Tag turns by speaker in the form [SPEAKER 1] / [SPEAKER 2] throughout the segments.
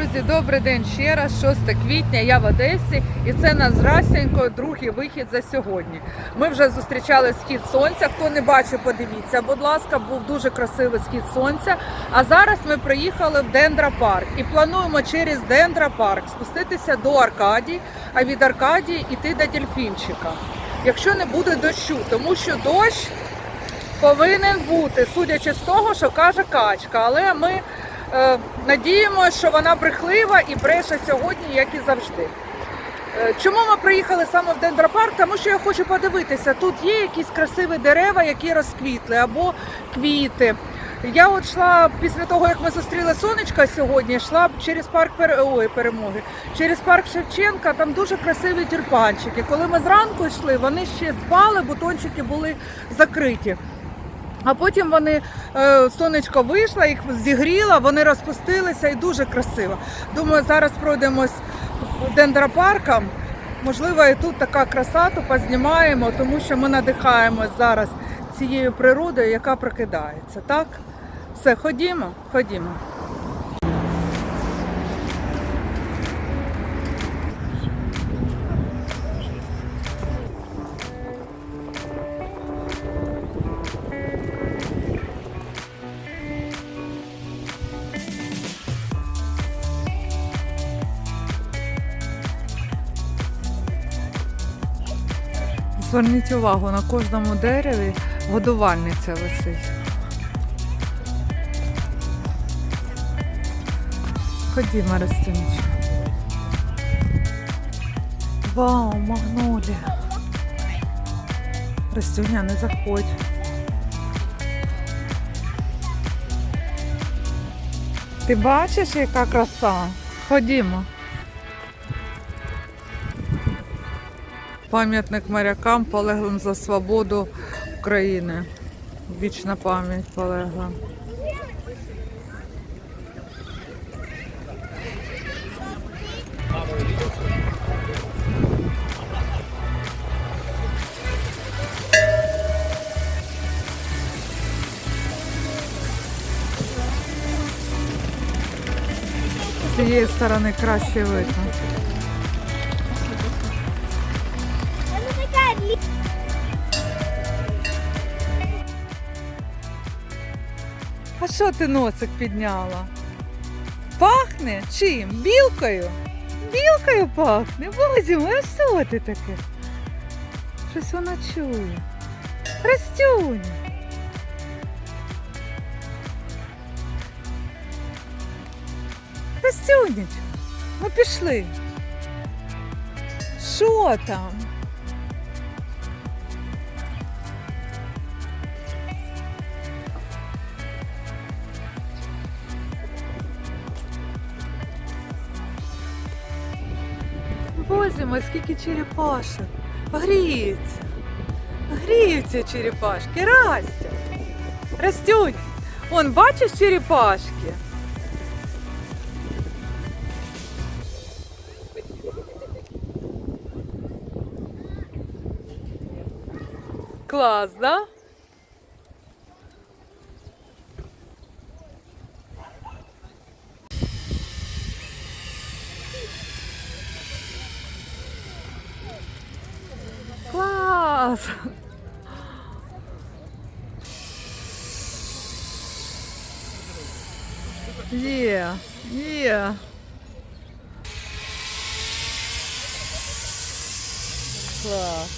[SPEAKER 1] Друзі, добрий день ще раз, 6 квітня, я в Одесі, і це нас з Расенько другий вихід за сьогодні. Ми вже зустрічали схід сонця. Хто не бачив, подивіться, будь ласка, був дуже красивий схід сонця. А зараз ми приїхали в Дендропарк і плануємо через Дендропарк спуститися до Аркадії, а від Аркадії йти до Дельфінчика. Якщо не буде дощу, тому що дощ повинен бути, судячи з того, що каже качка. Але ми надіємося, що вона брехлива і бреше сьогодні, як і завжди. Е, Чому ми приїхали саме в Дендропарк? Тому що я хочу подивитися, тут є якісь красиві дерева, які розквітли, або квіти. Я от йшла після того, як ми зустріли сонечка сьогодні, йшла через парк Пере- ой, перемоги, через парк Шевченка. Там дуже красиві тюльпанчики. Коли ми зранку йшли, вони ще спали, бутончики були закриті. А потім вони е, сонечко вийшло, їх зігріло, вони розпустилися і дуже красиво. Думаю, зараз пройдемось дендропарком. Можливо, і тут така краса, то познімаємо, тому що ми надихаємось зараз цією природою, яка прокидається. Так? Все, ходімо, ходімо. Зверніть увагу, на кожному дереві годувальниця висить. Ходімо, Ростінчик. Вау, магнолія. Ростюня, не заходь. Ти бачиш, яка краса? Ходімо. Пам'ятник морякам, полеглим за свободу України. Вічна пам'ять полегла. З цієї сторони краще видно. Що ти носик підняла? Пахне чим? Білкою? Білкою пахне. Бозі, а що ти таке? Щось вона чує. Растюня. Растюніч, ми пішли. Що там? Мой, скільки черепашок. Гріється. Гріються черепашки. Растя. Растюнь. Он бачиш черепашки? Клас, да? Клас! Є, є. Клас.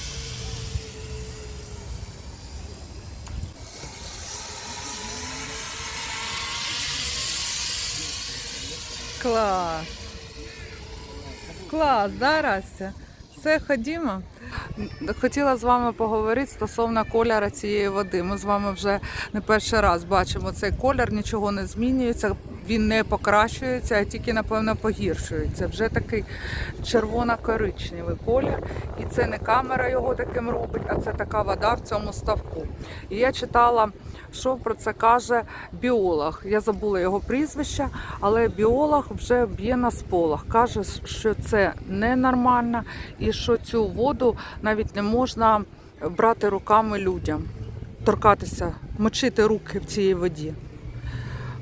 [SPEAKER 1] Клас. Клас, да, Растя? Все, ходімо. Хотіла з вами поговорити стосовно кольору цієї води. Ми з вами вже не перший раз бачимо цей колір, нічого не змінюється, він не покращується, а тільки, напевно, погіршується. Вже такий червоно-коричневий колір. І це не камера його таким робить, а це така вода в цьому ставку. І я читала, що про це каже біолог. Я забула його прізвище, але біолог вже б'є на сполох. Каже, що це ненормально і що цю воду навіть не можна брати руками людям, торкатися, мочити руки в цій воді.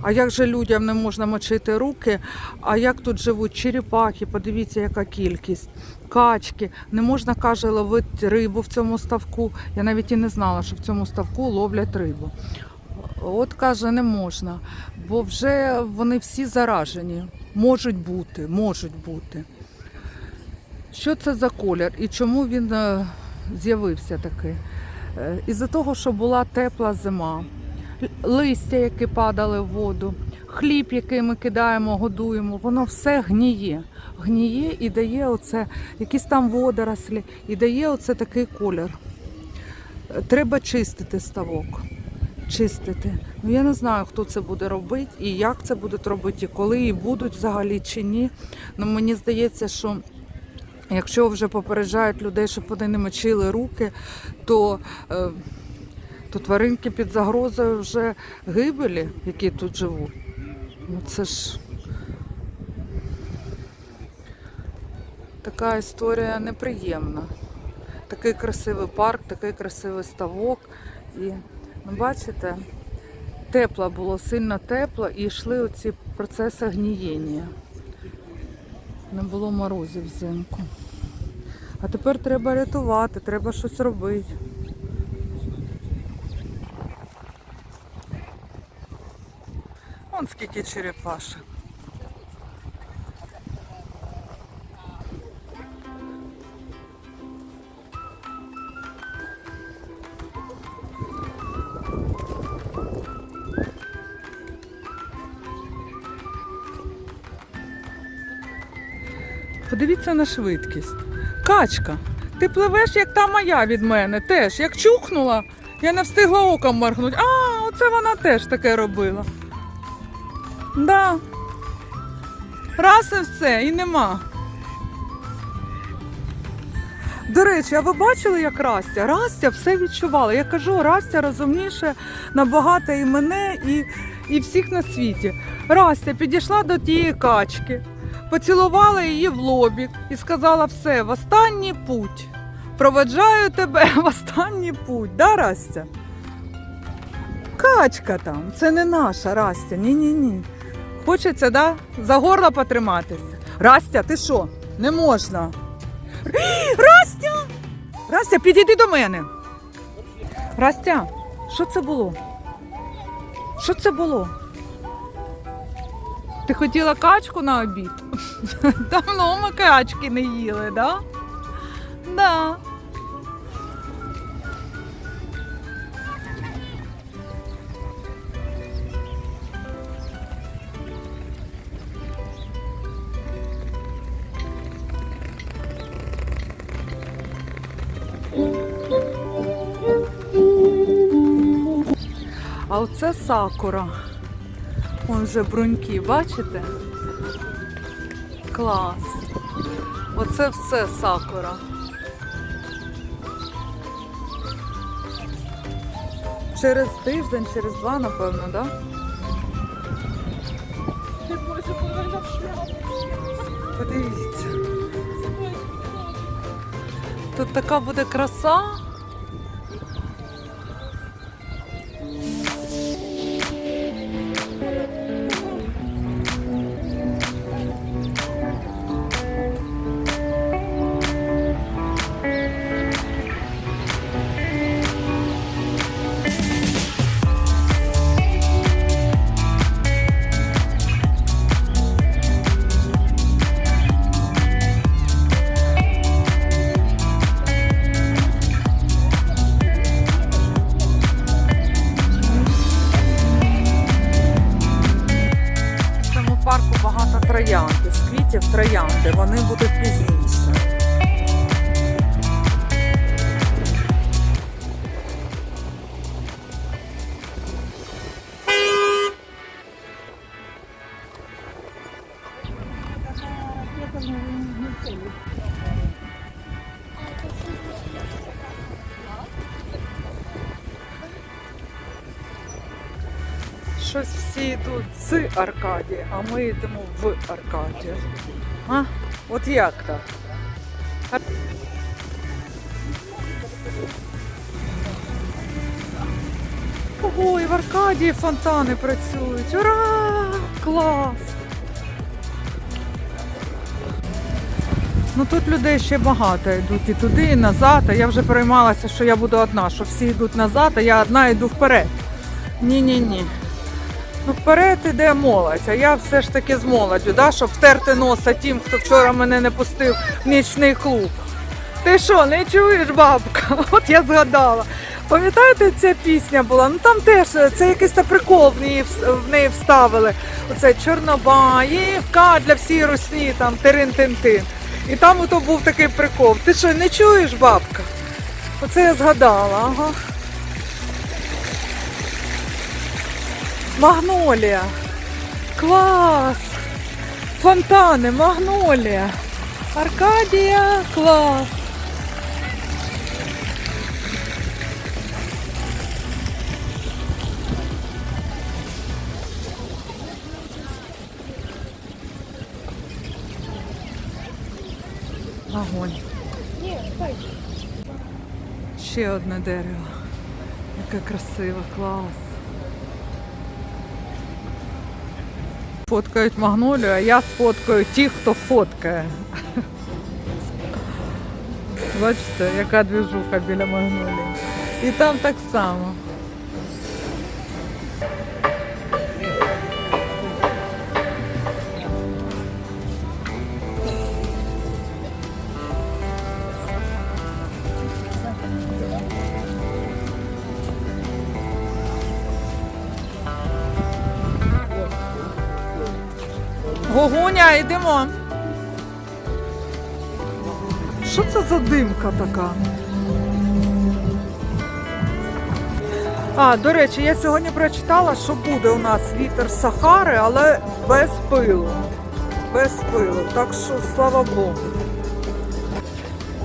[SPEAKER 1] А як же людям не можна мочити руки? А як тут живуть черепахи? Подивіться, яка кількість. Качки. Не можна, каже, ловити рибу в цьому ставку. Я навіть і не знала, що в цьому ставку ловлять рибу. От каже, не можна, бо вже вони всі заражені. Можуть бути, можуть бути. Що це за колір і чому він е, з'явився такий? Е, Із-за того, що була тепла зима, листя, які падали в воду, хліб, який ми кидаємо, годуємо, воно все гніє. Гніє і дає оце, якісь там водорослі, і дає оце такий колір. Треба чистити ставок. Чистити. Ну я не знаю, хто це буде робити і як це будуть робити, і коли і будуть взагалі чи ні. Ну мені здається, що якщо вже попереджають людей, щоб вони не мочили руки, то, е, то тваринки під загрозою вже гибелі, які тут живуть. Ну це ж така історія неприємна. Такий красивий парк, такий красивий ставок. І ну, бачите, тепло було, сильно тепло, і йшли оці процеси гнієння. Не було морозів взимку. А тепер треба рятувати, треба щось робити. Вон скільки черепашок. Подивіться на швидкість. Качка, ти пливеш, як та моя від мене, теж. Як чухнула, я не встигла оком моргнути. А, оце вона теж таке робила. Да. Раз і все, і нема. До речі, а ви бачили, як Растя? Растя все відчувала. Я кажу, Растя розумніше набагато і мене, і, і всіх на світі. Растя підійшла до тієї качки, поцілувала її в лобік і сказала: все, в останній путь. Проведжаю тебе в останній путь, да, Растя? Качка там, це не наша Растя. Ні-ні-ні. Хочеться, да? За горло потриматися. Растя, ти що? Не можна. Растя! Растя, підійди до мене. Растя, що це було? Що це було? Ти хотіла качку на обід? Давно ми качки не їли, да? Да. Оце сакура. Вон вже бруньки, бачите? Клас. Оце все сакура. Через тиждень, через два, напевно, так? Да? Подивіться. Тут така буде краса. Троянди. Вони будуть пізніше. З Аркадії, а ми йдемо в Аркадію. А? От як так? Ого, і в Аркадії фонтани працюють. Ура! Клас! Ну тут людей ще багато йдуть і туди, і назад. А я вже переймалася, що я буду одна, що всі йдуть назад, а я одна йду вперед. Ні-ні-ні. Ну, вперед іде молодь, а я все ж таки з молоддю, да, щоб втерти носа тим, хто вчора мене не пустив в нічний клуб. Ти що, не чуєш, бабка? От я згадала. Пам'ятаєте, ця пісня була? Ну там теж е, це якийсь та прикол в неї, в неї вставили. Оце Чорнобаївка для всієї русні, там тирин-тин-тин. І там ото був такий прикол. Ти що, не чуєш, бабка? Оце я згадала, ага. Магнолія. Клас! Фонтани, магнолія. Аркадія, клас. Огонь. Ще одне дерево. Яке красиве, клас. Фоткають магнолію, а я сфоткаю тих, хто фоткає. Бачите, яка двіжуха біля магнолії. І там так само. Що це за димка така? А, до речі, я сьогодні прочитала, що буде у нас вітер Сахари, але без пилу. Без пилу. Так що слава Богу.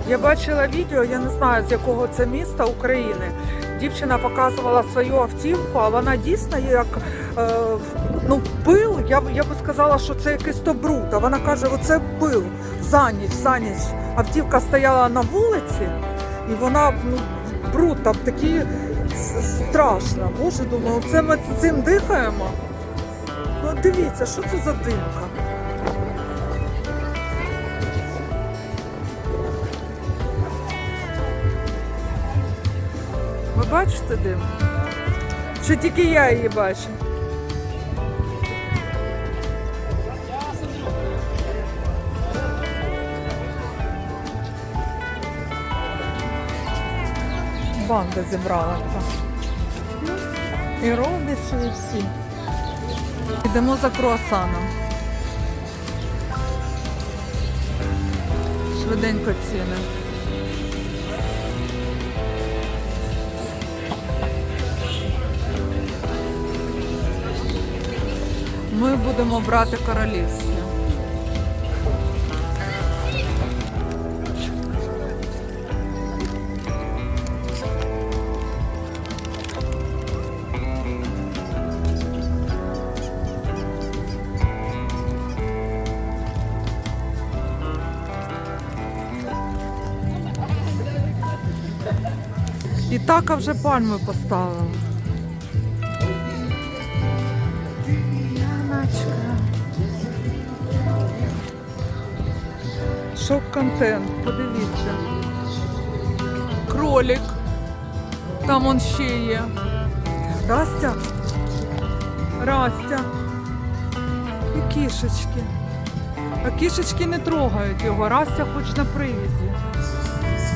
[SPEAKER 1] Я бачила відео, я не знаю з якого це міста України. Дівчина показувала свою автівку, а вона дійсно як е, ну, пил. Я, я би сказала, що це якийсь то бруд. А вона каже, оце пил за ніч, за ніч. Автівка стояла на вулиці, і вона ну, бруд там такий страшно. Боже, думаю, це ми цим дихаємо. Ну дивіться, що це за димка. Ви бачите дим? Чи тільки я її бачу? Банда зібралася. І родичі, і всі. Йдемо за круасаном. Швиденько ціни. Ми будемо брати королівське. І вже пальми поставила. Шок-контент, подивіться. Кролик. Там он ще є. Растя. Растя. І кішечки. А кішечки не трогають його. Растя хоч на привізі.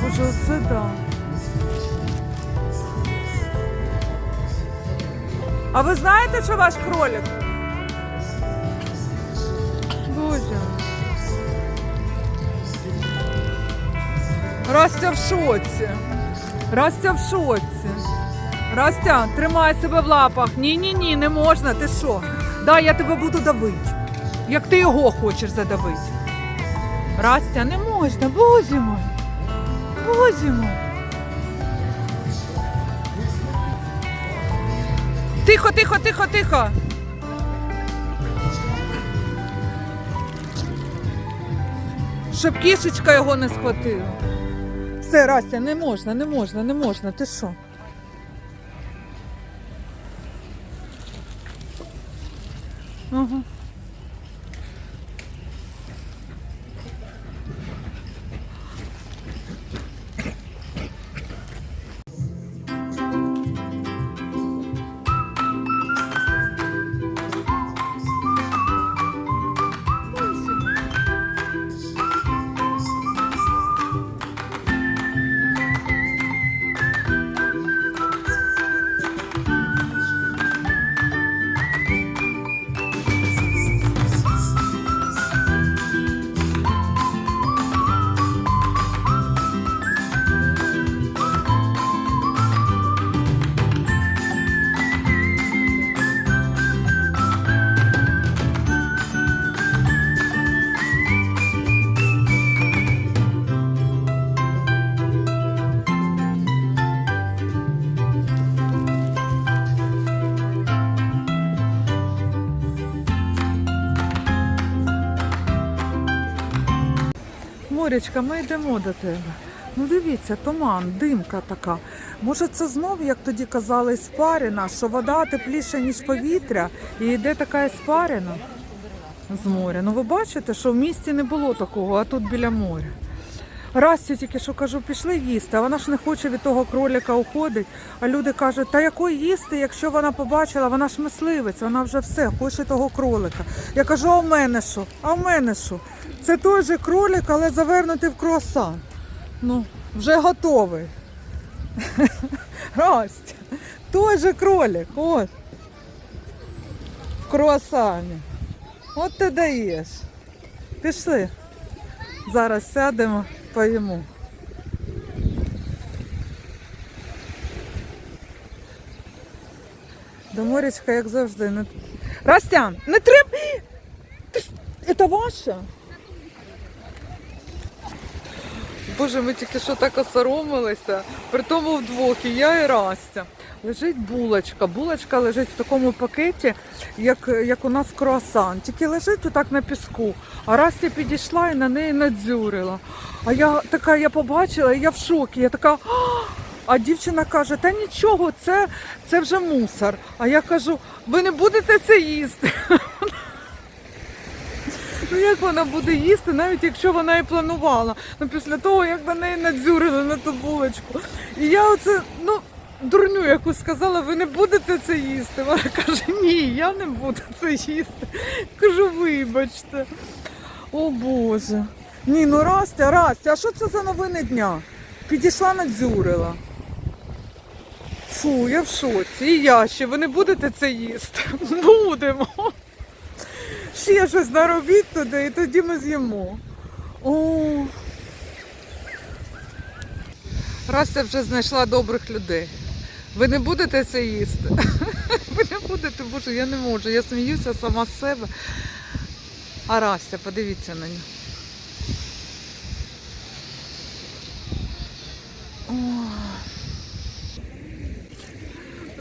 [SPEAKER 1] Боже, оце да. А ви знаєте, що ваш кролик? Боже. Растя в шоці. Растя в шоці. Растя, тримай себе в лапах. Ні-ні-ні, не можна. Ти що? Да, я тебе буду давити. Як ти його хочеш задавити. Растя, не можна, боже мой. Боже мой. Тихо, тихо, тихо, тихо. Щоб кішечка його не схватила. Все, Растя, не можна, не можна, не можна. Ти що? Морічка, ми йдемо до тебе. Ну дивіться, туман, димка така. Може, це знов, як тоді казали, спарина, що вода тепліша, ніж повітря, і йде така спарина з моря. Ну ви бачите, що в місті не було такого, а тут біля моря. Расті тільки що кажу, пішли їсти, а вона ж не хоче від того кролика уходить. А люди кажуть, та якої їсти, якщо вона побачила, вона ж мисливець, вона вже все, хоче того кролика. Я кажу, а в мене що? А в мене що? Це той же кролик, але завернутий в круасан. Ну, вже готовий. Растя, той же кролик, ось. В круасані. От ти даєш. Пішли. Зараз сядемо, поїмо. До морячка, як завжди. Не... Растян, не треба. Це ваше? Боже, ми тільки що так осоромилися. При тому вдвох, і я і Растя. Лежить булочка. Булочка лежить в такому пакеті, як, як у нас круасан. Тільки лежить отак на піску. А Растя підійшла і на неї надзюрила. А я така, я побачила, я в шокі. Я така. «А!» А дівчина каже, та нічого, це, це вже мусор. А я кажу, ви не будете це їсти. Ну як вона буде їсти, навіть якщо вона і планувала. Ну після того, як на неї надзюрили на ту булочку. І я оце, ну, дурню якусь сказала, ви не будете це їсти. Вона каже, ні, я не буду це їсти. Кажу, вибачте. О Боже. Ні, ну Растя, Растя, а що це за новини дня? Підійшла надзюрила. Фу, я в шоці. І я ще, ви не будете це їсти? Будемо. Ще щось наробіть туди, і тоді ми з'їмо. О. Растя вже знайшла добрих людей. Ви не будете це їсти? Ви не будете, боже, я не можу. Я сміюся сама з себе. А Растя, подивіться на нього. О.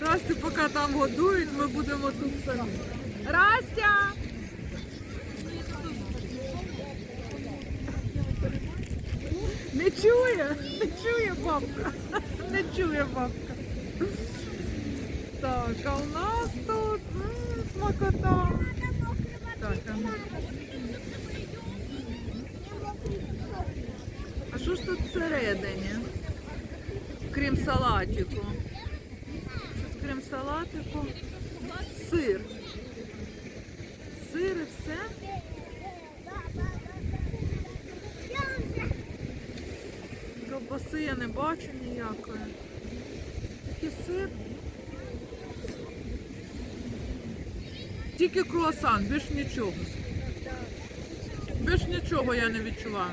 [SPEAKER 1] Растю, поки там годують, ми будемо тут самі. Растя! Не чує, не чує бабка. Не чує бабка. Так, а у нас тут смакота. Так, а, ну. а що ж тут всередині? Крім салатику. Щось крім салатику. Сир. Сир і все. Ковбаси я не бачу ніякої. Тільки сир. Тільки круасан, більш нічого. Більш нічого я не відчуваю.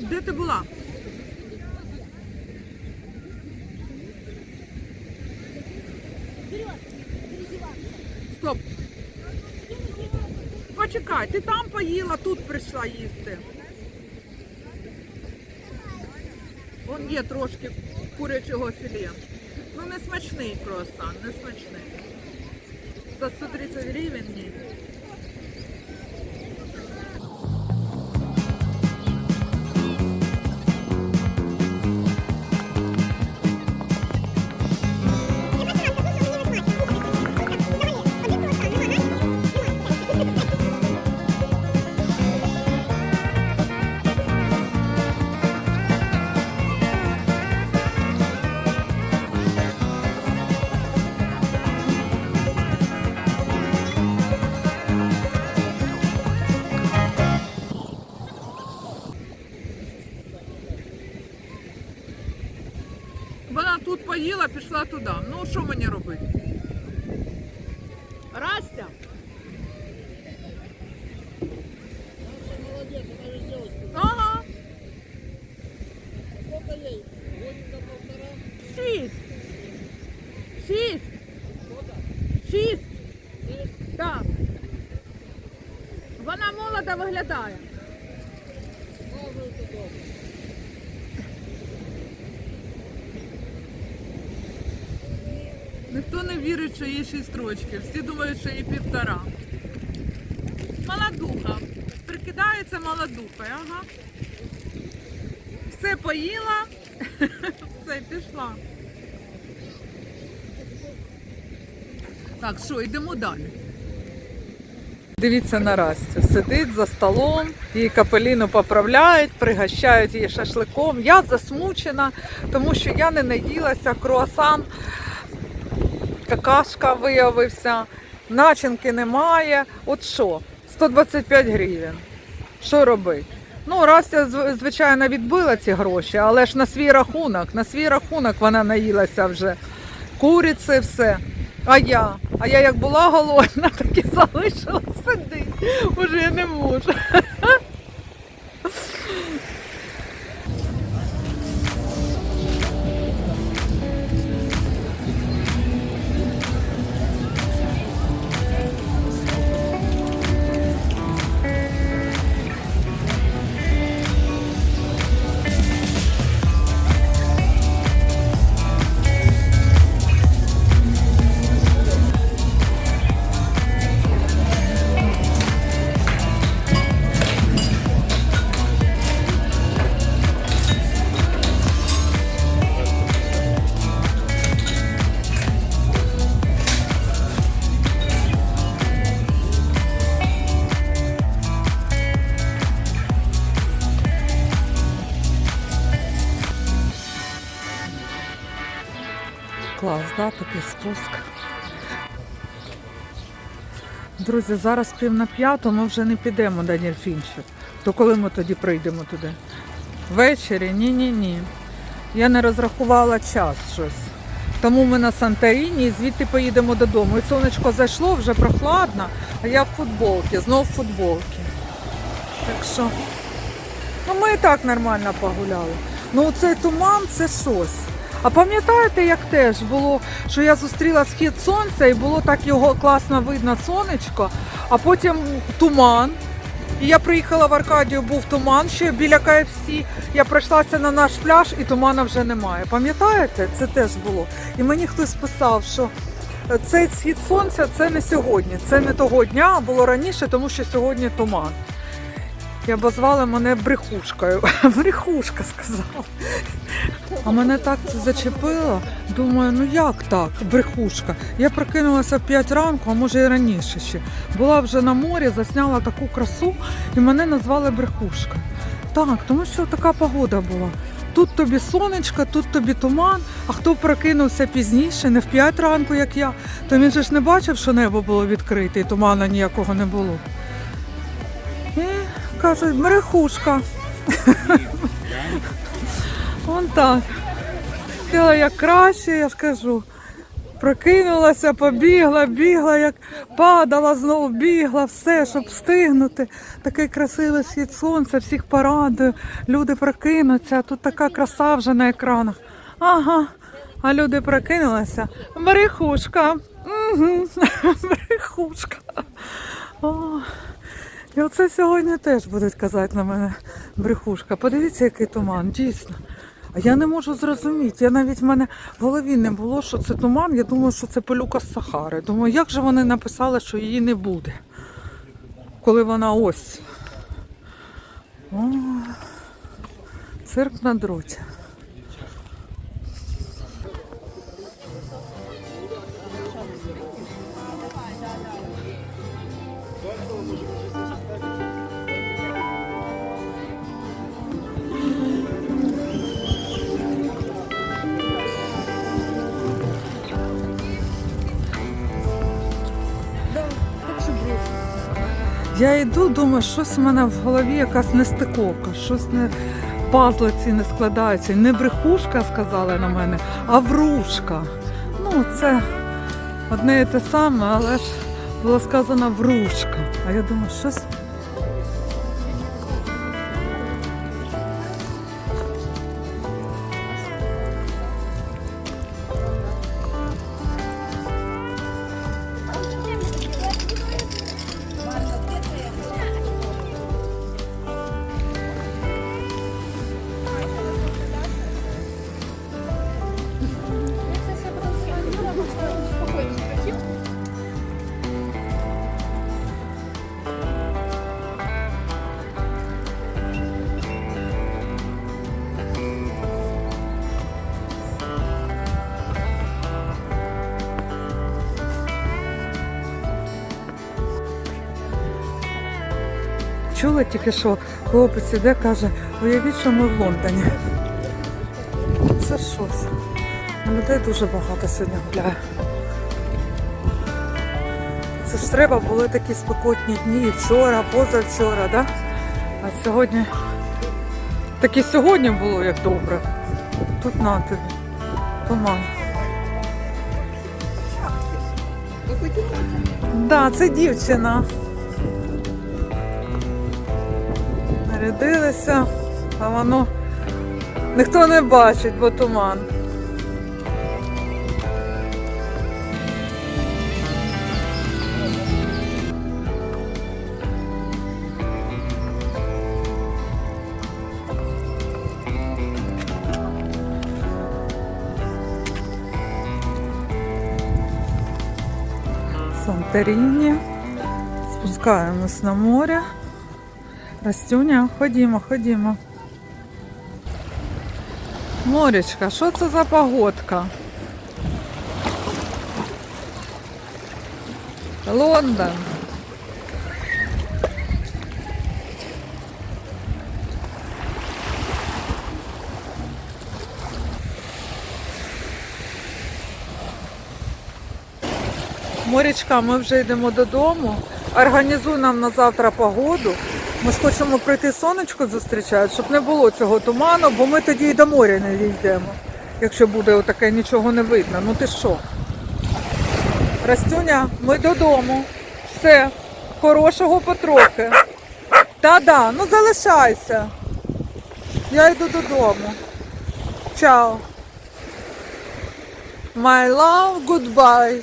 [SPEAKER 1] Де ти була? Стоп. Почекай, ти поїла, тут прийшла їсти. Вон є трошки курячого філе. Ну не смачний круасан, не смачний. За 130 гривень ні. вода виглядає. Ніхто не вірить, що є шість строчки. Всі думають, що є півтора. Молодуха. Прикидається молодуха. Ага. Все поїла, все пішла. Так, що, йдемо далі. Дивіться на Растю. Сидить за столом, її капеліну поправляють, пригощають її шашликом. Я засмучена, тому що я не наїлася круасан, какашка виявився, начинки немає. От що? 125 гривень. Що робити? Ну, Растя, звичайно, відбила ці гроші, але ж на свій рахунок, на свій рахунок вона наїлася вже. Куриці, все. А я? А я як була голодна, так і залишила сидить. Боже, я не можу. Клас, да, такий спуск. Друзі, зараз пів на п'яту, ми вже не підемо до Нільфінчик. То коли ми тоді прийдемо туди? Ввечері? Ні-ні-ні. Я не розрахувала час щось. Тому ми на Санторіні і звідти поїдемо додому. І сонечко зайшло, вже прохладно, а я в футболці, знов в футболці. Так що, ну ми і так нормально погуляли. Ну цей туман це щось. А пам'ятаєте, як теж було, що я зустріла схід сонця і було так його класно видно сонечко, а потім туман. І я приїхала в Аркадію, був туман ще біля КФС. Я пройшлася на наш пляж і тумана вже немає. Пам'ятаєте? Це теж було. І мені хтось писав, що цей схід сонця це не сьогодні, це не того дня, а було раніше, тому що сьогодні туман. І обозвали мене брехушкою. Брехушка сказала. А мене так це зачепило. Думаю, ну як так, брехушка. Я прокинулася в 5 ранку, а може і раніше ще. Була вже на морі, засняла таку красу і мене назвали брехушкою. Так, тому що така погода була. Тут тобі сонечко, тут тобі туман, а хто прокинувся пізніше, не в 5 ранку, як я, то він же ж не бачив, що небо було відкрите і тумана ніякого не було. Кажуть, брехушка. Вон так. Хотіла як краще, я ж кажу. Прокинулася, побігла, бігла, як падала, знову бігла, все, щоб встигнути. Такий красивий світ сонця, всіх порадує. Люди прокинуться, тут така краса вже на екранах. Ага. А люди прокинулися. Брехушка. Угу. Брехушка. О. І оце сьогодні теж будуть казати на мене брехушка. Подивіться, який туман, дійсно. А я не можу зрозуміти. Я навіть в мене в голові не було, що це туман. Я думаю, що це пилюка з Сахари. Думаю, як же вони написали, що її не буде, коли вона ось. О, цирк на дроті. Я йду, думаю, щось в мене в голові якась нестиковка, щось не пазли ці не складаються. Не брехушка сказали на мене, а врушка. Ну, це одне і те саме, але ж було сказано врушка. А я думаю, щось. Чула тільки що хлопець іде, каже, уявіть, що ми в Лондоні. Це щось. Людей дуже багато сьогодні гуляє. Це ж треба були такі спекотні дні і вчора, позавчора, да? А сьогодні таке сьогодні було як добре. Тут на тобі. Туман. Да, це дівчина. Нарядилися, а воно ніхто не бачить, бо туман. Санторіні. Спускаємось на море. Растюня, ходімо, ходімо. Моречка, що це за погодка? Лондон. Морічка, ми вже йдемо додому. Організуй нам на завтра погоду. Ми ж хочемо прийти сонечко зустрічати, щоб не було цього туману, бо ми тоді і до моря не дійдемо. Якщо буде отаке, нічого не видно. Ну ти що? Растюня, ми додому. Все, хорошого потрохи. Та-да, ну залишайся. Я йду додому. Чао. My love, goodbye.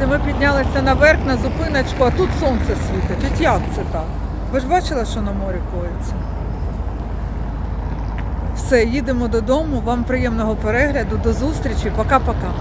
[SPEAKER 1] Друзі, ми піднялися наверх на зупиночку, а тут сонце світить. От як це так? Ви ж бачили, що на морі коїться? Все, їдемо додому. Вам приємного перегляду. До зустрічі. Пока-пока.